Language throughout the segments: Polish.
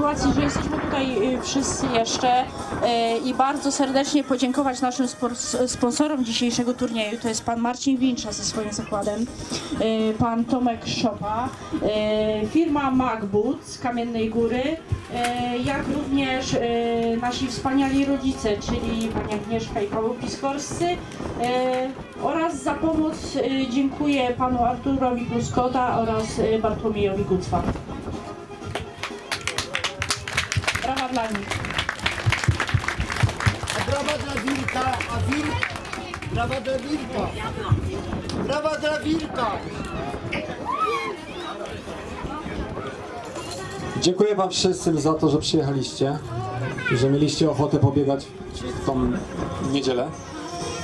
sytuacji, że jesteśmy tutaj e, wszyscy jeszcze e, i bardzo serdecznie podziękować naszym sponsorom dzisiejszego turnieju. To jest pan Marcin Wincza ze swoim zakładem, e, pan Tomek Szopa, firma MacBoot z Kamiennej Góry, jak również nasi wspaniali rodzice, czyli pani Agnieszka i Paweł Piskorscy oraz za pomoc dziękuję panu Arturowi Pluskota oraz Bartłomiejowi Gucwa. Dla nich. A brawa dla Wilka, a Wilk... Brawa dla Wilka. Brawa dla Wilka. Dziękuję Wam wszystkim za to, że przyjechaliście i że mieliście ochotę pobiegać w tą niedzielę.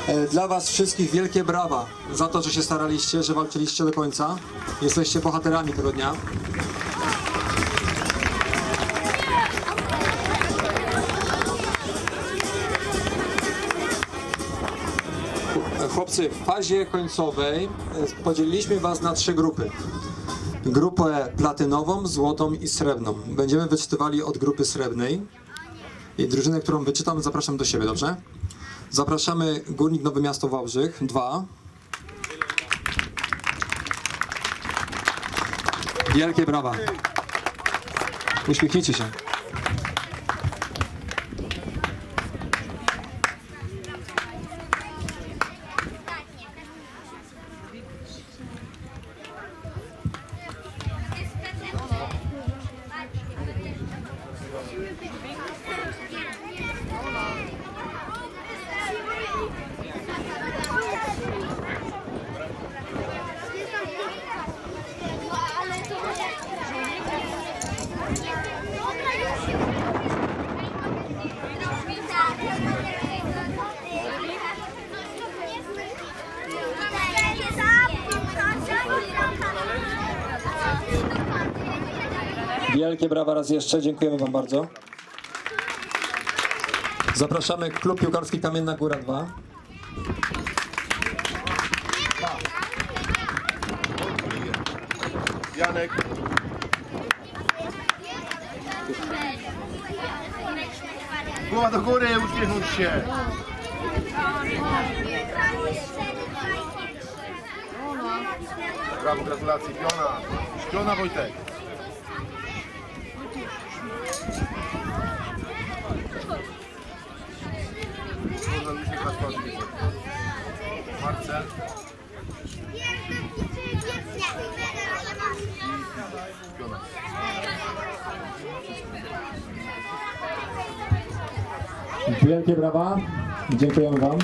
E, Dla Was wszystkich wielkie brawa za to, że się staraliście, że walczyliście do końca. Jesteście bohaterami tego dnia. Chłopcy, w fazie końcowej e, podzieliliśmy Was na trzy grupy grupę platynową, złotą i srebrną. Będziemy wyczytywali od grupy srebrnej. I drużynę, którą wyczytam, zapraszam do siebie, dobrze? Zapraszamy Górnik Nowe Miasto Wałbrzych 2. Wielkie brawa. Uśmiechnijcie się. Wielkie brawa raz jeszcze, dziękujemy Wam bardzo. Zapraszamy Klub Piłkarski Kamienna Góra 2. Janek. Głowa do góry, uśmiechnąć się. Brawo, gratulacje. Piona. Piona Wojtek. Można już nie grać Wielkie brawa, dziękujemy Wam.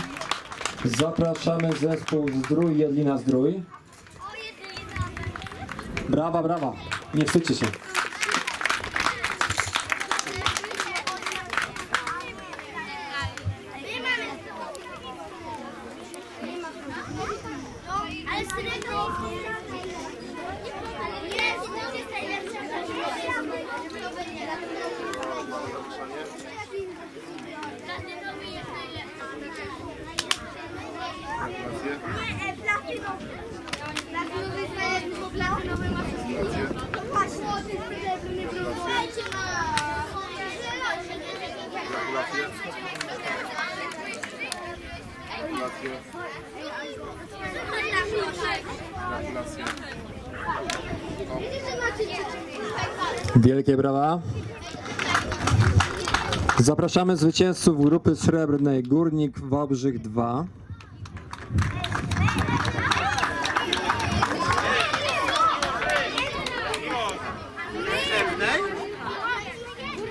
Zapraszamy zespół Zdrój Jedlina Zdrój. Brawa, brawa, nie wstydźcie się. Ale z tego... Jest, to jest najlepsza Gratulacje. Platynowy. Platynowy jest najlepszy, bo platynowy ma wszystkie. No właśnie, o tym nie było. Dajcie na... Gratulacje. Gratulacje. Gratulacje. Wielkie brawa. Zapraszamy zwycięzców grupy srebrnej Górnik Wałbrzych 2.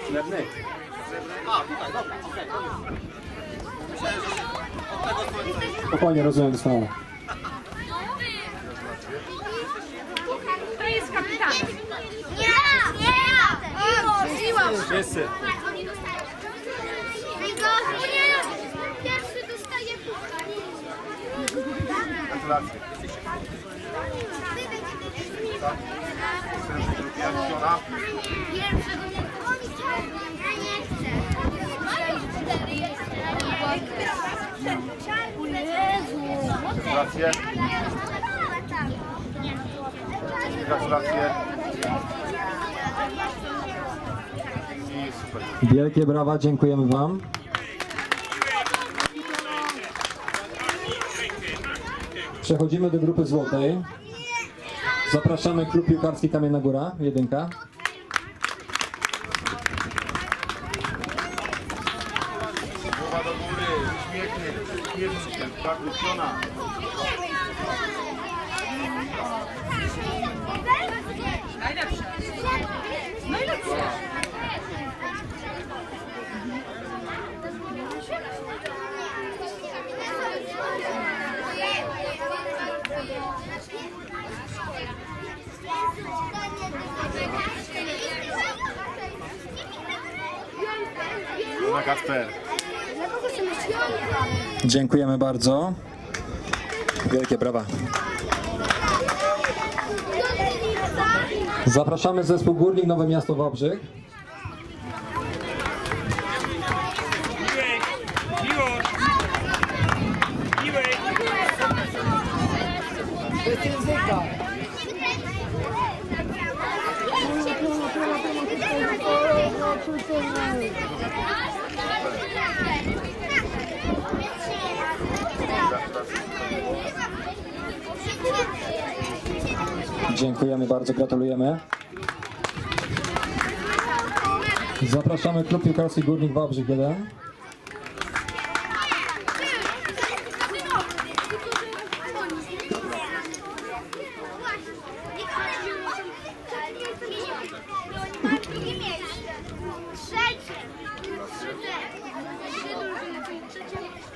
Srebrnej? Spokojnie, rozumiem doskonale. To jest kapitanem. Nie, nie, nie. Siłam. Wszyscy. Pierwszy dostaje puchar. Gratulacje. Do niego. Ja nie chcę. Gratulacje. Gratulacje. Wielkie brawa, dziękujemy Wam. Przechodzimy do grupy złotej. Zapraszamy klub piłkarski Kamienna Góra, jedynka. Głowa do góry, uśmiechy, uśmiechnij się, tak, Kacper. Dziękujemy bardzo. Wielkie brawa. Zapraszamy zespół Górnik Nowe Miasto Wałbrzych. Bez języka. Dziękujemy bardzo, gratulujemy. Zapraszamy klub piłkarski Górnik Wałbrzych 1. Drugie miejsce. Trzecie. Trzy drużyny. Trzecie miejsce.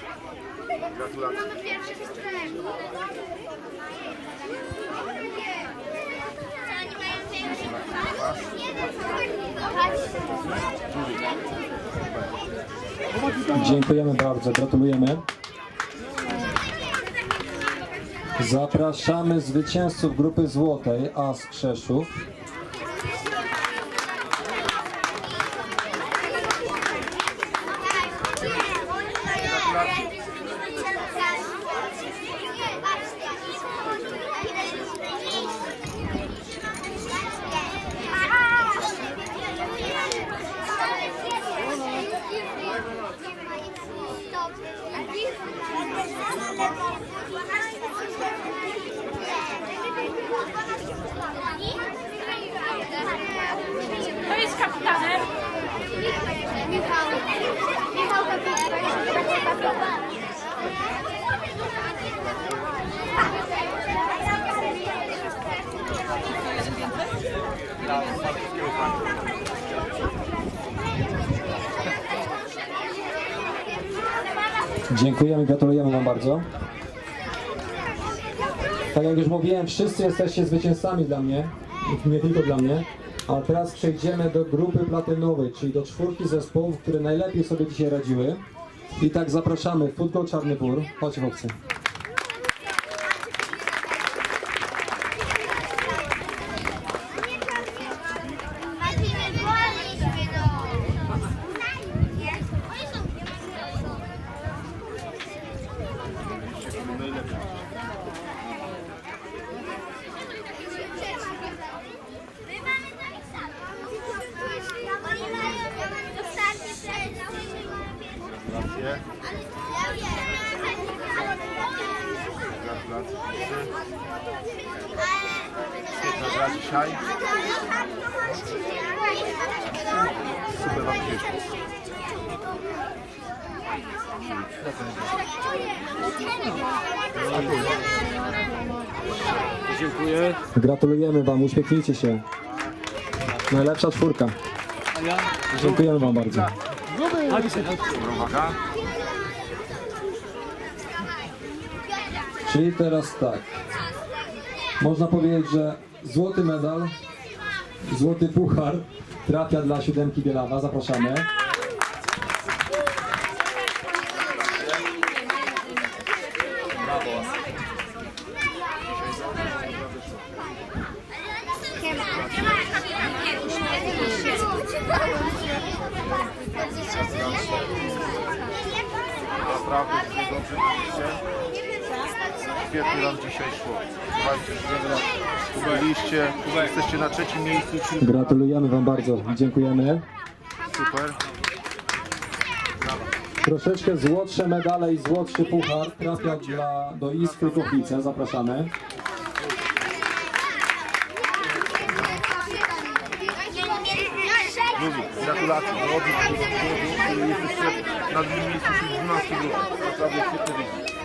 Gratulacje. Dziękujemy bardzo, gratulujemy. Zapraszamy zwycięzców grupy złotej AS Krzeszów. To jest kapitanem. Michał. Michał kapitan. Dziękujemy, gratulujemy Wam bardzo. Tak jak już mówiłem, wszyscy jesteście zwycięzcami dla mnie, nie tylko dla mnie. A teraz przejdziemy do grupy platynowej, czyli do czwórki zespołów, które najlepiej sobie dzisiaj radziły. I tak zapraszamy Futbol Czarny Bór. Chodź chłopcy. Gratulacje. Świetna gra dzisiaj. Super wam wyszło. Gratulujemy Wam, uśmiechnijcie się. Najlepsza czwórka. Dziękujemy Wam bardzo. Uwaga. Czyli teraz tak. Można powiedzieć, że złoty medal, złoty puchar trafia dla siódemki Bielawa. Zapraszamy. Naprawdę dobrze byliście. Świetnie wam dzisiaj szło. Słuchajcie, byliście, jesteście na trzecim miejscu. Czyli Gratulujemy Wam bardzo. Dziękujemy. Super. Troszeczkę złotsze medale i złotszy puchar trafia dla, do Iskry Kochnice. Zapraszamy. Drugi. Gratulacje. Jesteście na drugim miejscu wśród 12 grup. Naprawdę świetny wynik.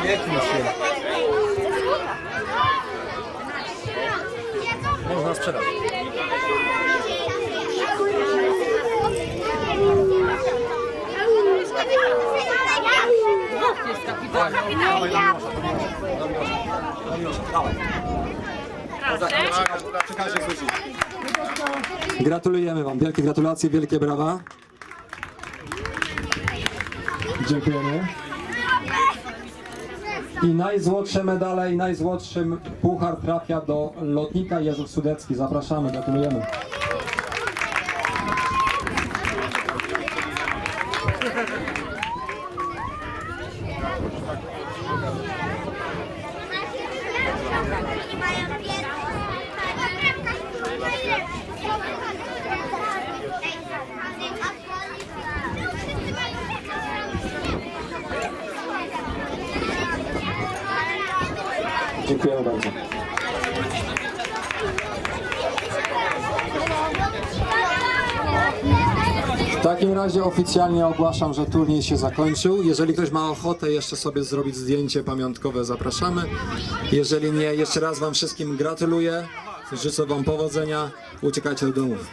Świetnie się. Można sprzedać. Gratulujemy Wam. Wielkie gratulacje, wielkie brawa. Dziękujemy. I najzłodsze medale i najzłodszy puchar trafia do lotnika Jerzów Sudecki. Zapraszamy, gratulujemy. Dziękujemy bardzo. W takim razie oficjalnie ogłaszam, że turniej się zakończył. Jeżeli ktoś ma ochotę jeszcze sobie zrobić zdjęcie pamiątkowe, zapraszamy. Jeżeli nie, jeszcze raz Wam wszystkim gratuluję. Życzę Wam powodzenia. Uciekajcie do domów.